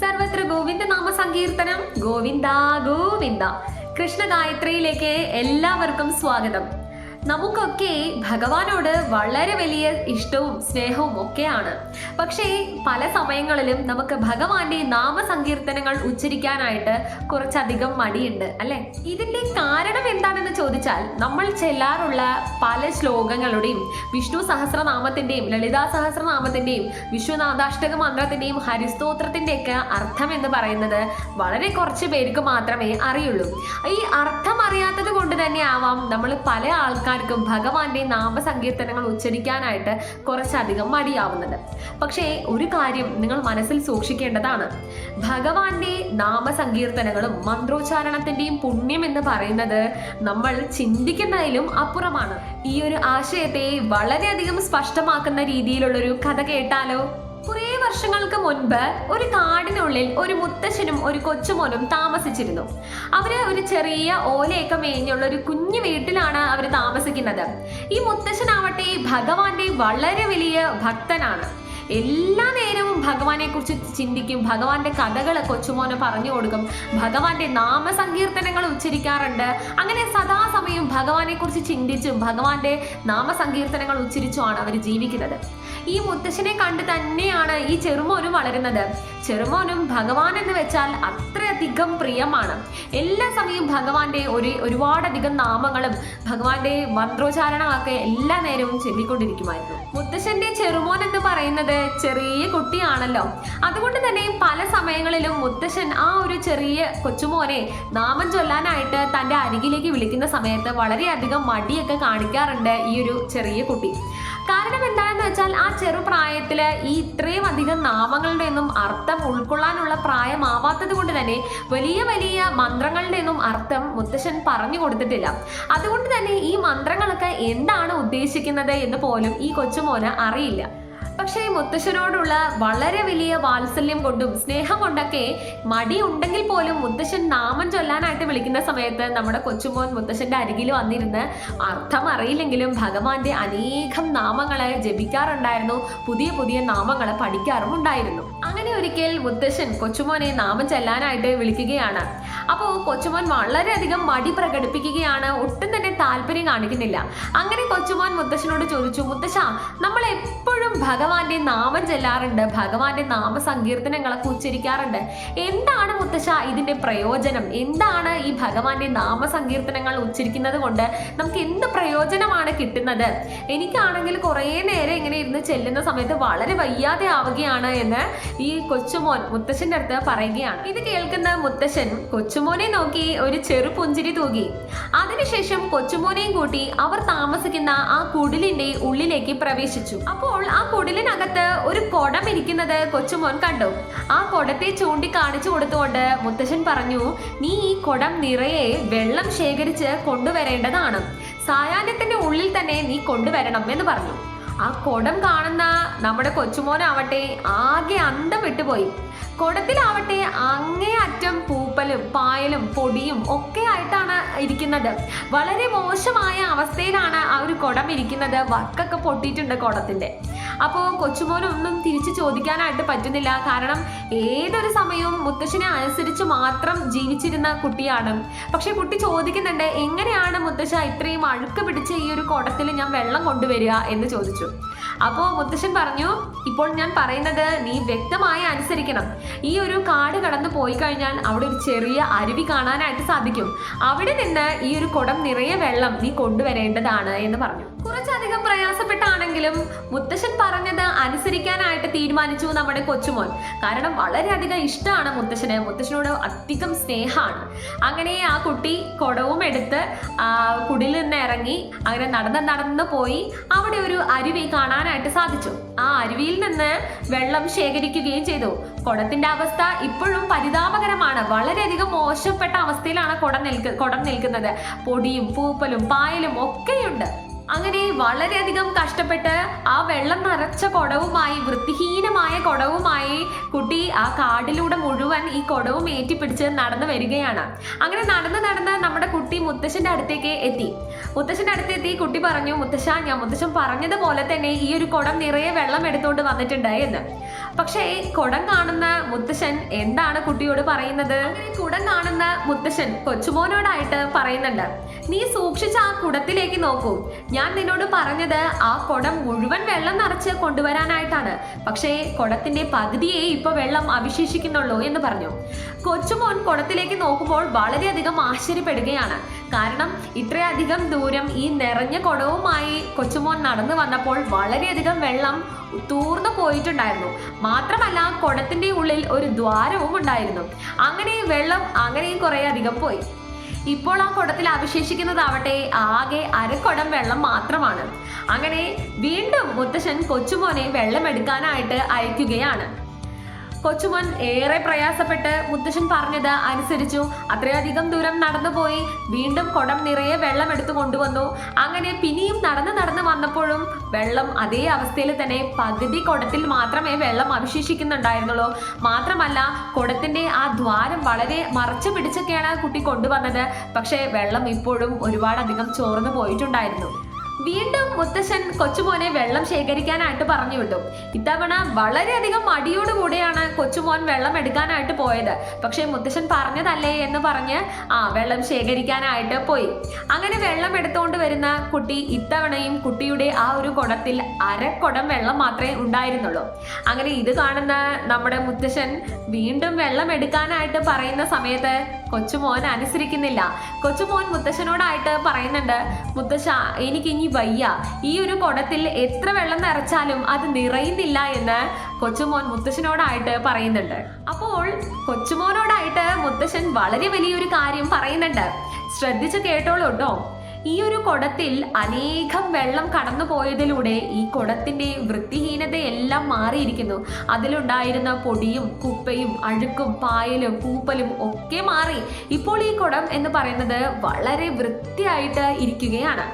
സർവത്ര ഗോവിന്ദ നാമ സങ്കീർത്തനം. ഗോവിന്ദ ഗോവിന്ദ. കൃഷ്ണ ഗായത്രിയിലേക്ക് എല്ലാവർക്കും സ്വാഗതം. നമുക്കൊക്കെ ഭഗവാനോട് വളരെ വലിയ ഇഷ്ടവും സ്നേഹവും ഒക്കെയാണ്. പക്ഷേ പല സമയങ്ങളിലും നമുക്ക് ഭഗവാന്റെ നാമസങ്കീർത്തനങ്ങൾ ഉച്ചരിക്കാനായിട്ട് കുറച്ചധികം മടിയുണ്ട് അല്ലെ? ഇതിന്റെ കാരണം എന്താണെന്ന് ചോദിച്ചാൽ നമ്മൾ ചെല്ലാറുള്ള പല ശ്ലോകങ്ങളുടെയും വിഷ്ണു സഹസ്രനാമത്തിന്റെയും ലളിതാ സഹസ്രനാമത്തിന്റെയും വിശ്വനാഥാഷ്ടക മന്ത്രത്തിന്റെയും ഹരിസ്തോത്രത്തിന്റെ ഒക്കെ അർത്ഥം എന്ന് പറയുന്നത് വളരെ കുറച്ച് പേർക്ക് മാത്രമേ അറിയുള്ളൂ. ഈ അർത്ഥം അറിയാത്തത് കൊണ്ട് തന്നെ ആവാം നമ്മൾ പല ആൾക്കാർക്കും ഭഗവാന്റെ നാമസങ്കീർത്തനങ്ങൾ ഉച്ചരിക്കാനായിട്ട് കുറച്ചധികം മടിയാവുന്നത് പക്ഷേ ഒരു കാര്യം നിങ്ങൾ മനസ്സിൽ സൂക്ഷിക്കേണ്ടതാണ്. ഭഗവാന്റെ നാമസങ്കീർത്തനങ്ങളും മന്ത്രോച്ചാരണത്തിന്റെയും പുണ്യം എന്ന് പറയുന്നത് നമ്മൾ ചിന്തിക്കുന്നതിലും അപ്പുറമാണ്. ഈ ഒരു ആശയത്തെ വളരെയധികം സ്പഷ്ടമാക്കുന്ന രീതിയിലുള്ളൊരു കഥ കേട്ടാലോ? കുറേ വർഷങ്ങൾക്ക് മുൻപ് ഒരു കാടിനുള്ളിൽ ഒരു മുത്തശ്ശനും ഒരു കൊച്ചുമോനും താമസിച്ചിരുന്നു. അവർ ഒരു ചെറിയ ഓലയൊക്കെ മേഞ്ഞുള്ള ഒരു കുഞ്ഞു വീട്ടിലാണ് അവർ താമസിക്കുന്നത്. ഈ മുത്തശ്ശനാവട്ടെ ഭഗവാന്റെ വളരെ വലിയ ഭക്തനാണ്. എല്ലാ നേരവും ഭഗവാനെ കുറിച്ച് ചിന്തിക്കും. ഭഗവാന്റെ കഥകൾ കൊച്ചുമോന് പറഞ്ഞു കൊടുക്കും. ഭഗവാന്റെ നാമസങ്കീർത്തനങ്ങൾ ഉച്ചരിക്കാറുണ്ട്. അങ്ങനെ സദാസമയം ഭഗവാനെ കുറിച്ച് ചിന്തിച്ചും ഭഗവാന്റെ നാമസങ്കീർത്തനങ്ങൾ ഉച്ചരിച്ചുമാണ് അവർ ജീവിക്കുന്നത്. ഈ മുത്തശ്ശനെ കണ്ട് തന്നെയാണ് ഈ ചെറുമോനും വളരുന്നത്. ചെറുമോനും ഭഗവാൻ എന്ന് വെച്ചാൽ അത്രയധികം പ്രിയമാണ്. എല്ലാ സമയവും ഭഗവാന്റെ ഒരു ഒരുപാടധികം നാമങ്ങളും ഭഗവാന്റെ മന്ത്രോച്ചാരണമൊക്കെ എല്ലാ നേരവും ചൊല്ലിക്കൊണ്ടിരിക്കുമായിരുന്നു. മുത്തശ്ശന്റെ ചെറുമോൻ എന്ന് പറയുന്നത് ചെറിയ കുട്ടിയാണല്ലോ. അതുകൊണ്ട് തന്നെ പല സമയങ്ങളിലും മുത്തശ്ശൻ ആ ഒരു ചെറിയ കൊച്ചുമോനെ നാമം ചൊല്ലാനായിട്ട് തന്റെ അരികിലേക്ക് വിളിക്കുന്ന സമയത്ത് വളരെയധികം മടിയൊക്കെ കാണിക്കാറുണ്ട് ഈ ഒരു ചെറിയ കുട്ടി. കാരണം എന്താണെന്ന് വെച്ചാൽ ആ ചെറുപ്രായത്തിൽ ഈ ഇത്രയും അധികം നാമങ്ങളുടെ ഒന്നും അർത്ഥം ഉൾക്കൊള്ളാനുള്ള പ്രായമാവാത്തത് കൊണ്ട് തന്നെ വലിയ വലിയ മന്ത്രങ്ങളുടെ ഒന്നും അർത്ഥം മുത്തശ്ശൻ പറഞ്ഞു കൊടുത്തിട്ടില്ല. അതുകൊണ്ട് തന്നെ ഈ മന്ത്രങ്ങളൊക്കെ എന്താണ് ഉദ്ദേശിക്കുന്നത് എന്ന് പോലും ഈ കൊച്ചുമോന് അറിയില്ല. പക്ഷേ മുത്തശ്ശനോടുള്ള വളരെ വലിയ വാത്സല്യം കൊണ്ടും സ്നേഹം കൊണ്ടൊക്കെ മടി ഉണ്ടെങ്കിൽ പോലും മുത്തശ്ശൻ നാമം ചൊല്ലാനായിട്ട് വിളിക്കുന്ന സമയത്ത് നമ്മുടെ കൊച്ചുമോൻ മുത്തശ്ശന്റെ അരികിൽ വന്നിരുന്ന് അർത്ഥം അറിയില്ലെങ്കിലും ഭഗവാന്റെ അനേകം നാമങ്ങളെ ജപിക്കാറുണ്ടായിരുന്നു. പുതിയ പുതിയ നാമങ്ങളെ പഠിക്കാറും ഉണ്ടായിരുന്നു. അങ്ങനെ ഒരിക്കൽ മുത്തശ്ശൻ കൊച്ചുമോനെ നാമം ചെല്ലാനായിട്ട് വിളിക്കുകയാണ്. അപ്പോൾ കൊച്ചുമോൻ വളരെയധികം മടി പ്രകടിപ്പിക്കുകയാണ്. ഒട്ടും തന്നെ താല്പര്യം കാണിക്കുന്നില്ല. അങ്ങനെ കൊച്ചുമോൻ മുത്തശ്ശനോട് ചോദിച്ചു മുത്തശ്ശ നമ്മൾ എപ്പോഴും ഭഗവാന്റെ നാമം ചെല്ലാറുണ്ട് ഭഗവാന്റെ നാമസങ്കീർത്തനങ്ങളൊക്കെ ഉച്ചരിക്കാറുണ്ട്. എന്താണ് മുത്തശ്ശ ഇതിന്റെ പ്രയോജനം? എന്താണ് ഈ ഭഗവാന്റെ നാമസങ്കീർത്തനങ്ങൾ ഉച്ചരിക്കുന്നത് കൊണ്ട് നമുക്ക് എന്ത് പ്രയോജനമാണ് കിട്ടുന്നത്? എനിക്കാണെങ്കിൽ കുറേ നേരം ഇങ്ങനെ ഇരുന്ന് ചെല്ലുന്ന സമയത്ത് വളരെ വയ്യാതെ ആവുകയാണ് എന്ന് ഈ കൊച്ചുമോൻ മുത്തശ്ശന്റെ അടുത്ത് പറയുകയാണ്. ഇത് കേൾക്കുന്ന മുത്തശ്ശൻ കൊച്ചുമോനെ നോക്കി ഒരു ചെറു പുഞ്ചിരി തൂകി. അതിനുശേഷം കൊച്ചുമോനെയും കൂട്ടി അവർ താമസിക്കുന്ന ആ കുടിലിന്റെ ഉള്ളിലേക്ക് പ്രവേശിച്ചു. അപ്പോൾ ആ കുടിലിനകത്ത് ഒരു കുടം ഇരിക്കുന്നത് കൊച്ചുമോൻ കണ്ടു. ആ കുടത്തെ ചൂണ്ടി കാണിച്ചു കൊടുത്തുകൊണ്ട് മുത്തശ്ശൻ പറഞ്ഞു നീ ഈ കുടം നിറയെ വെള്ളം ശേഖരിച്ച് കൊണ്ടുവരേണ്ടതാണ്. സായാഹ്നത്തിന്റെ ഉള്ളിൽ തന്നെ നീ കൊണ്ടുവരണം എന്ന് പറഞ്ഞു. ആ കുടം കാണുന്ന നമ്മുടെ കൊച്ചുമോനാവട്ടെ ആകെ അന്തം വിട്ടുപോയി. കുടത്തിലാവട്ടെ അങ്ങേ അറ്റം പൂപ്പലും പായലും പൊടിയും ഒക്കെ ആയിട്ടാണ് ഇരിക്കുന്നത്. വളരെ മോശമായ അവസ്ഥയിലാണ് ആ ഒരു കുടം ഇരിക്കുന്നത്. വർക്കൊക്കെ പൊട്ടിയിട്ടുണ്ട് കുടത്തിന്റെ. അപ്പോൾ കൊച്ചുമോനൊന്നും തിരിച്ചു ചോദിക്കാനായിട്ട് പറ്റുന്നില്ല. കാരണം ഏതൊരു സമയവും മുത്തശ്ശനെ അനുസരിച്ച് മാത്രം ജീവിച്ചിരുന്ന കുട്ടിയാണ്. പക്ഷെ കുട്ടി ചോദിക്കുന്നുണ്ട് എങ്ങനെയാണ് മുത്തശ്ശ ഇത്രയും അഴുക്ക് പിടിച്ച ഈ ഒരു കുടത്തിൽ ഞാൻ വെള്ളം കൊണ്ടുവരിക? എന്ന് ചോദിച്ചു. അപ്പോൾ മുത്തശ്ശൻ പറഞ്ഞു ഇപ്പോൾ ഞാൻ പറയുന്നത് നീ വ്യക്തമായി അനുസരിക്കണം. ഈ ഒരു കാട് കടന്നു പോയി കഴിഞ്ഞാൽ അവിടെ ഒരു ചെറിയ അരുവി കാണാനായിട്ട് സാധിക്കും. അവിടെ നിന്ന് ഈ ഒരു കുടം നിറയെ വെള്ളം നീ കൊണ്ടുവരേണ്ടതാണ് എന്ന് പറഞ്ഞു. കുറച്ചധികം പ്രയാസപ്പെട്ടാണെങ്കിലും മുത്തശ്ശൻ പറഞ്ഞത് അനുസരിക്കാനായിട്ട് തീരുമാനിച്ചു നമ്മുടെ കൊച്ചുമോൻ. കാരണം വളരെയധികം ഇഷ്ടമാണ് മുത്തശ്ശന്. മുത്തശ്ശനോട് അധികം സ്നേഹമാണ്. അങ്ങനെ ആ കുട്ടി കുടവും എടുത്ത് കുടിൽ നിന്ന് ഇറങ്ങി അങ്ങനെ നടന്ന് നടന്ന് പോയി അവിടെ ഒരു അരുവി കാണാനായിട്ട് സാധിച്ചു. ആ അരുവിയിൽ നിന്ന് വെള്ളം ശേഖരിക്കുകയും ചെയ്തു. കുടത്തിന്റെ അവസ്ഥ ഇപ്പോഴും പരിതാപകരമാണ്. വളരെയധികം മോശപ്പെട്ട അവസ്ഥയിലാണ് കുടം നിൽക്കുക കുടം നിൽക്കുന്നത്. പൊടിയും പൂപ്പലും പായലും ഒക്കെയുണ്ട്. അങ്ങനെ വളരെയധികം കഷ്ടപ്പെട്ട് ആ വെള്ളം നിറച്ച കുടവുമായി വൃത്തിഹീനമായ കുടവുമായി കുട്ടി ആ കാടിലൂടെ മുഴുവൻ ഈ കുടവും ഏറ്റിപ്പിടിച്ച് നടന്നു വരികയാണ്. അങ്ങനെ നടന്ന് നടന്ന് നമ്മുടെ കുട്ടി മുത്തശ്ശന്റെ അടുത്തേക്ക് എത്തി. മുത്തശ്ശന്റെ അടുത്തെത്തി കുട്ടി പറഞ്ഞു മുത്തശ്ശ ഞാൻ മുത്തശ്ശൻ പറഞ്ഞതുപോലെ തന്നെ ഈ ഒരു കുടം നിറയെ വെള്ളം എടുത്തുകൊണ്ട് വന്നിട്ടുണ്ട് എന്ന്. ഈ കുടം കാണുന്ന മുത്തശ്ശൻ എന്താണ് കുട്ടിയോട് പറയുന്നത്? കുടം കാണുന്ന മുത്തശ്ശൻ കൊച്ചുമോനോടായിട്ട് പറയുന്നുണ്ട് നീ സൂക്ഷിച്ച ആ കുടത്തിലേക്ക് നോക്കൂ. ഞാൻ നിന്നോട് പറഞ്ഞത് ആ കുടം മുഴുവൻ വെള്ളം നിറച്ച് കൊണ്ടുവരാനായിട്ടാണ്. പക്ഷേ കുടത്തിന്റെ പകുതിയെ ഇപ്പൊ വെള്ളം അവശേഷിക്കുന്നുള്ളൂ എന്ന് പറഞ്ഞു. കൊച്ചുമോൻ കുടത്തിലേക്ക് നോക്കുമ്പോൾ വളരെയധികം ആശ്ചര്യപ്പെടുകയാണ്. കാരണം ഇത്രയധികം ദൂരം ഈ നിറഞ്ഞ കുടവുമായി കൊച്ചുമോൻ നടന്നു വന്നപ്പോൾ വളരെയധികം വെള്ളം തൂർന്നു പോയിട്ടുണ്ടായിരുന്നു. മാത്രമല്ല കുടത്തിന്റെ ഉള്ളിൽ ഒരു ദ്വാരവും ഉണ്ടായിരുന്നു. അങ്ങനെ വെള്ളം അങ്ങനെയും കുറേ അധികം പോയി. ഇപ്പോൾ ആ കുടത്തിൽ അവശേഷിക്കുന്നതാവട്ടെ ആകെ അരക്കുടം വെള്ളം മാത്രമാണ്. അങ്ങനെ വീണ്ടും മുത്തശ്ശൻ കൊച്ചുമോനെ വെള്ളം എടുക്കാനായിട്ട് അയക്കുകയാണ്. കൊച്ചുമോൻ ഏറെ പ്രയാസപ്പെട്ട് മുത്തശ്ശൻ പറഞ്ഞത് അനുസരിച്ചു. അത്രയധികം ദൂരം നടന്നുപോയി വീണ്ടും കുടം നിറയെ വെള്ളം എടുത്തു കൊണ്ടുവന്നു. അങ്ങനെ പിന്നെയും നടന്ന് നടന്ന് വന്നപ്പോഴും വെള്ളം അതേ അവസ്ഥയിൽ തന്നെ പകുതി കുടത്തിൽ മാത്രമേ വെള്ളം അവശേഷിക്കുന്നുണ്ടായിരുന്നുള്ളൂ. മാത്രമല്ല കുടത്തിന്റെ ആ ദ്വാരം വളരെ മറച്ചു പിടിച്ചൊക്കെയാണ് കുട്ടി കൊണ്ടുവന്നത്. പക്ഷേ വെള്ളം ഇപ്പോഴും ഒരുപാടധികം ചോർന്നു പോയിട്ടുണ്ടായിരുന്നു. വീണ്ടും മുത്തശ്ശൻ കൊച്ചുമോനെ വെള്ളം ശേഖരിക്കാനായിട്ട് പറഞ്ഞു വിട്ടു ഇത്തവണ വളരെയധികം മടിയോടുകൂടിയാണ് കൊച്ചുമോൻ വെള്ളം എടുക്കാനായിട്ട് പോയത്. പക്ഷേ മുത്തശ്ശൻ പറഞ്ഞതല്ലേ എന്ന് പറഞ്ഞ് ആ വെള്ളം ശേഖരിക്കാനായിട്ട് പോയി. അങ്ങനെ വെള്ളം എടുത്തുകൊണ്ട് വരുന്ന കുട്ടി ഇത്തവണയും കുട്ടിയുടെ ആ ഒരു കുടത്തിൽ അരക്കുടം വെള്ളം മാത്രമേ ഉണ്ടായിരുന്നുള്ളൂ. അങ്ങനെ ഇത് കാണുന്ന നമ്മുടെ മുത്തശ്ശൻ വീണ്ടും വെള്ളം എടുക്കാനായിട്ട് പറയുന്ന സമയത്ത് കൊച്ചുമോൻ അനുസരിക്കുന്നില്ല. കൊച്ചുമോൻ മുത്തശ്ശനോടായിട്ട് പറയുന്നുണ്ട് മുത്തശ്ശ എനിക്ക് ഇനി വയ്യ. ഈ ഒരു കുടത്തിൽ എത്ര വെള്ളം നിറച്ചാലും അത് നിറയുന്നില്ല എന്ന് കൊച്ചുമോൻ മുത്തശ്ശനോടായിട്ട് പറയുന്നുണ്ട്. അപ്പോൾ കൊച്ചുമോനോടായിട്ട് മുത്തശ്ശൻ വളരെ വലിയൊരു കാര്യം പറയുന്നുണ്ട്. ശ്രദ്ധിച്ചു കേട്ടോളൂ കേട്ടോ ഈ ഒരു കുടത്തിൽ അനേകം വെള്ളം കടന്നു പോയതിലൂടെ ഈ കുടത്തിന്റെ വൃത്തിഹീനതയെല്ലാം മാറിയിരിക്കുന്നു. അതിലുണ്ടായിരുന്ന പൊടിയും കുപ്പയും അഴുക്കും പായലും പൂപ്പലും ഒക്കെ മാറി. ഇപ്പോൾ ഈ കുടം എന്ന് പറയുന്നത് വളരെ വൃത്തിയായിട്ട് ഇരിക്കുകയാണ്.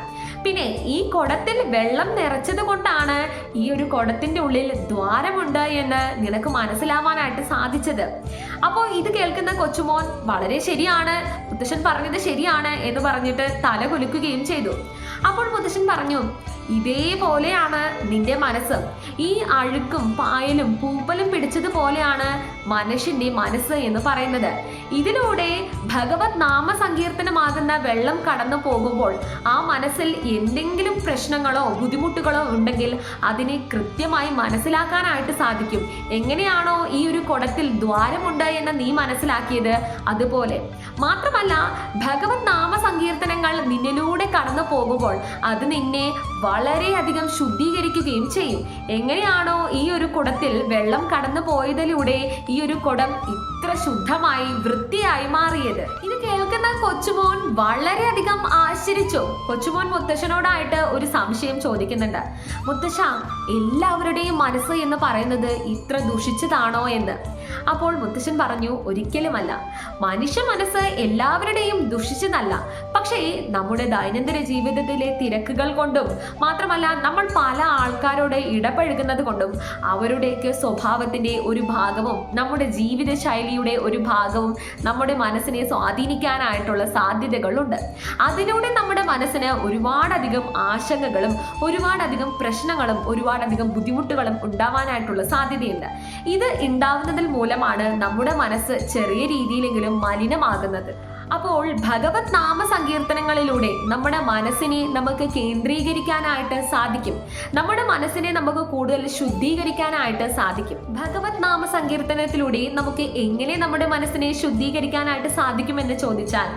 പിന്നെ ഈ കുടത്തിൽ വെള്ളം നിറച്ചത് കൊണ്ടാണ് ഈ ഒരു കുടത്തിന്റെ ഉള്ളിൽ ദ്വാരമുണ്ട് എന്ന് നിനക്ക് മനസ്സിലാവാനായിട്ട് സാധിച്ചത്. അപ്പോൾ ഇത് കേൾക്കുന്ന കൊച്ചുമോൻ വളരെ ശരിയാണ്. മുത്തശ്ശൻ പറഞ്ഞത് ശരിയാണ് എന്ന് പറഞ്ഞിട്ട് തല കുലുക്കുകയും ചെയ്തു. അപ്പോൾ മുത്തശ്ശൻ പറഞ്ഞു ഇതേപോലെയാണ് നിന്റെ മനസ്സ്. ഈ അഴുക്കും പായലും പൂപ്പലും പിടിച്ചതുപോലെയാണ് മനുഷ്യന്റെ മനസ്സ് എന്ന് പറയുന്നത്. ഇതിലൂടെ ഭഗവത് നാമ സങ്കീർത്തനമാകുന്ന വെള്ളം കടന്നു പോകുമ്പോൾ ആ മനസ്സിൽ എന്തെങ്കിലും പ്രശ്നങ്ങളോ ബുദ്ധിമുട്ടുകളോ ഉണ്ടെങ്കിൽ അതിനെ കൃത്യമായി മനസ്സിലാക്കാനായിട്ട് സാധിക്കും. എങ്ങനെയാണോ ഈ ഒരു കുടത്തിൽ ദ്വാരമുണ്ട് എന്ന് നീ മനസ്സിലാക്കിയത്? അതുപോലെ. മാത്രമല്ല ഭഗവത് നാമ സങ്കീർത്തനങ്ങൾ നിന്നിലൂടെ കടന്നു പോകുമ്പോൾ അത് നിന്നെ വളരെയധികം ശുദ്ധീകരിക്കുകയും ചെയ്യും. എങ്ങനെയാണോ ഈ ഒരു കുടത്തിൽ വെള്ളം കടന്നു പോയതിലൂടെ ഈ ഒരു കുടം ഇത്ര ശുദ്ധമായി വൃത്തിയായി മാറിയത്. ഇത് കേൾക്കുന്ന കൊച്ചുമോൻ വളരെയധികം ആശ്ചര്യച്ചു. കൊച്ചുമോൻ മുത്തശ്ശനോടായിട്ട് ഒരു സംശയം ചോദിക്കുന്നുണ്ട്. മുത്തശ്ശ എല്ലാവരുടെയും മനസ്സ് എന്ന് പറയുന്നത് ഇത്ര ദുഷിച്ചതാണോ എന്ന്? അപ്പോൾ മുത്തശ്ശൻ പറഞ്ഞു ഒരിക്കലുമല്ല. മനുഷ്യ മനസ്സ് എല്ലാവരുടെയും ദുഷിച്ചതല്ല. പക്ഷേ നമ്മുടെ ദൈനംദിന ജീവിതത്തിലെ തിരക്കുകൾ കൊണ്ടും മാത്രമല്ല നമ്മൾ പല ആൾക്കാരോട് ഇടപഴകുന്നത് കൊണ്ടും അവരുടെയൊക്കെ സ്വഭാവത്തിന്റെ ഒരു ഭാഗവും നമ്മുടെ ജീവിത ശൈലിയുടെ ഒരു ഭാഗവും നമ്മുടെ മനസ്സിനെ സ്വാധീനിക്കാനായിട്ടുള്ള സാധ്യതകളുണ്ട്. അതിലൂടെ നമ്മുടെ മനസ്സിന് ഒരുപാടധികം ആശങ്കകളും ഒരുപാടധികം പ്രശ്നങ്ങളും ഒരുപാടധികം ബുദ്ധിമുട്ടുകളും ഉണ്ടാവാനായിട്ടുള്ള സാധ്യതയുണ്ട്. ഇത് ഉണ്ടാവുന്നതിൽ മൂലമാണ് നമ്മുടെ മനസ്സ് ചെറിയ രീതിയിലെങ്കിലും മലിനമാകുന്നത്. അപ്പോൾ ഭഗവത് നാമ സങ്കീർത്തനങ്ങളിലൂടെ നമ്മുടെ മനസ്സിനെ നമുക്ക് കേന്ദ്രീകരിക്കാനായിട്ട് സാധിക്കും. നമ്മുടെ മനസ്സിനെ നമുക്ക് കൂടുതൽ ശുദ്ധീകരിക്കാനായിട്ട് സാധിക്കും. ഭഗവത് നാമ സങ്കീർത്തനത്തിലൂടെ നമുക്ക് എങ്ങനെ നമ്മുടെ മനസ്സിനെ ശുദ്ധീകരിക്കാനായിട്ട് സാധിക്കുമെന്ന് ചോദിച്ചാൽ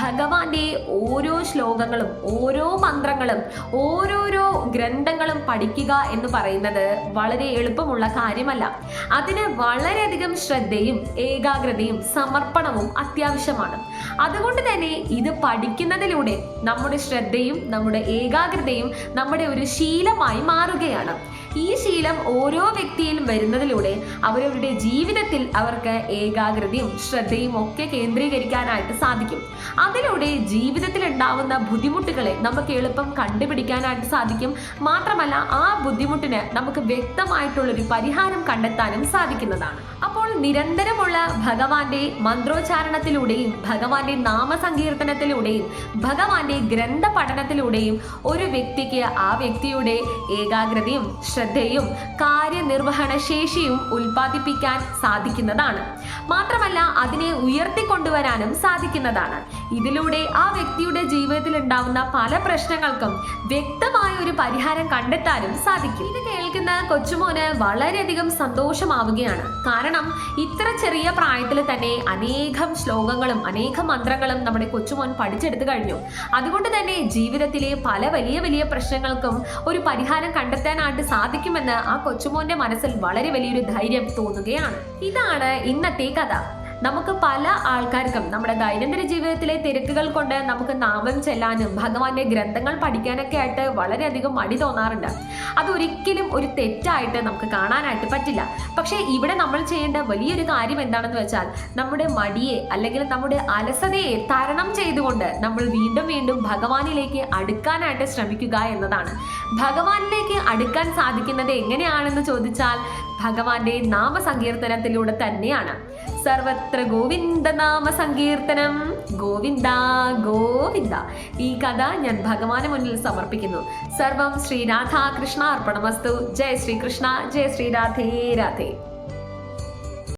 ഭഗവാന്റെ ഓരോ ശ്ലോകങ്ങളും ഓരോ മന്ത്രങ്ങളും ഓരോരോ ഗ്രന്ഥങ്ങളും പഠിക്കുക എന്ന് പറയുന്നത് വളരെ എളുപ്പമുള്ള കാര്യമല്ല. അതിന് വളരെയധികം ശ്രദ്ധയും ഏകാഗ്രതയും സമർപ്പണവും അത്യാവശ്യമാണ്. അതുകൊണ്ട് തന്നെ ഇത് പഠിക്കുന്നതിലൂടെ നമ്മുടെ ശ്രദ്ധയും നമ്മുടെ ഏകാഗ്രതയും നമ്മുടെ ഒരു ശീലമായി മാറുകയാണ്. ഈ ശീലം ഓരോ വ്യക്തിയിലും വരുന്നതിലൂടെ അവരവരുടെ ജീവിതത്തിൽ അവർക്ക് ഏകാഗ്രതയും ശ്രദ്ധയും ഒക്കെ കേന്ദ്രീകരിക്കാനായിട്ട് സാധിക്കും. അതിലൂടെ ജീവിതത്തിൽ ഉണ്ടാവുന്ന ബുദ്ധിമുട്ടുകളെ നമുക്ക് എളുപ്പം കണ്ടുപിടിക്കാനായിട്ട് സാധിക്കും. മാത്രമല്ല ആ ബുദ്ധിമുട്ടിന് നമുക്ക് വ്യക്തമായിട്ടുള്ളൊരു പരിഹാരം കണ്ടെത്താനും സാധിക്കുന്നതാണ്. അപ്പോൾ നിരന്തരമുള്ള ഭഗവാന്റെ മന്ത്രോച്ചാരണത്തിലൂടെയും ഭഗവാന്റെ നാമസങ്കീർത്തനത്തിലൂടെയും ഭഗവാന്റെ ഗ്രന്ഥ പഠനത്തിലൂടെയും ഒരു വ്യക്തിക്ക് ആ വ്യക്തിയുടെ ഏകാഗ്രതയും ശ്രദ്ധയും കാര്യനിർവഹണ ശേഷിയും ഉൽപ്പാദിപ്പിക്കാൻ സാധിക്കുന്നതാണ്. മാത്രമല്ല അതിനെ ഉയർത്തിക്കൊണ്ടുവരാനും സാധിക്കുന്നതാണ്. ഇതിലൂടെ ആ വ്യക്തിയുടെ ജീവിതത്തിൽ ഉണ്ടാവുന്ന പല പ്രശ്നങ്ങൾക്കും വ്യക്തമായ ഒരു പരിഹാരം കണ്ടെത്താനും സാധിക്കും. ഇത് കേൾക്കുന്ന കൊച്ചുമോന് വളരെയധികം സന്തോഷമാവുകയാണ്. കാരണം ഇത്ര ചെറിയ പ്രായത്തിൽ തന്നെ അനേകം ശ്ലോകങ്ങളും അനേകം മന്ത്രങ്ങളും നമ്മുടെ കൊച്ചുമോൻ പഠിച്ചെടുത്തു കഴിഞ്ഞു. അതുകൊണ്ട് തന്നെ ജീവിതത്തിലെ പല വലിയ വലിയ പ്രശ്നങ്ങൾക്കും ഒരു പരിഹാരം കണ്ടെത്താനായിട്ട് സാധിക്കുമെന്ന് ആ കൊച്ചുമോന്റെ മനസ്സിൽ വളരെ വലിയൊരു ധൈര്യം തോന്നുകയാണ്. ഇതാണ് ഇന്നത്തെ കഥ. നമുക്ക് പല ആൾക്കാർക്കും നമ്മുടെ ദൈനംദിന ജീവിതത്തിലെ തിരക്കുകൾ കൊണ്ട് നമുക്ക് നാമം ചെല്ലാനും ഭഗവാന്റെ ഗ്രന്ഥങ്ങൾ പഠിക്കാനൊക്കെ ആയിട്ട് വളരെയധികം മടി തോന്നാറുണ്ട്. അതൊരിക്കലും ഒരു തെറ്റായിട്ട് നമുക്ക് കാണാനായിട്ട് പറ്റില്ല. പക്ഷേ ഇവിടെ നമ്മൾ ചെയ്യേണ്ട വലിയൊരു കാര്യം എന്താണെന്ന് വെച്ചാൽ നമ്മുടെ മടിയെ അല്ലെങ്കിൽ നമ്മുടെ അലസതയെ തരണം ചെയ്തുകൊണ്ട് നമ്മൾ വീണ്ടും വീണ്ടും ഭഗവാനിലേക്ക് അടുക്കാനായിട്ട് ശ്രമിക്കുക എന്നതാണ്. ഭഗവാനിലേക്ക് അടുക്കാൻ സാധിക്കുന്നത് എങ്ങനെയാണെന്ന് ചോദിച്ചാൽ ഭഗവാന്റെ നാമസങ്കീർത്തനത്തിലൂടെ തന്നെയാണ്. സർവത്ര ഗോവിന്ദ നാമ സങ്കീർത്തനം ഗോവിന്ദ ഗോവിന്ദ. ഈ കഥ ഞാൻ ഭഗവാന് മുന്നിൽ സമർപ്പിക്കുന്നു. സർവം ശ്രീ രാധാകൃഷ്ണ അർപ്പണമസ്തു ജയ ശ്രീകൃഷ്ണ ജയ ശ്രീ രാധേ രാധേ.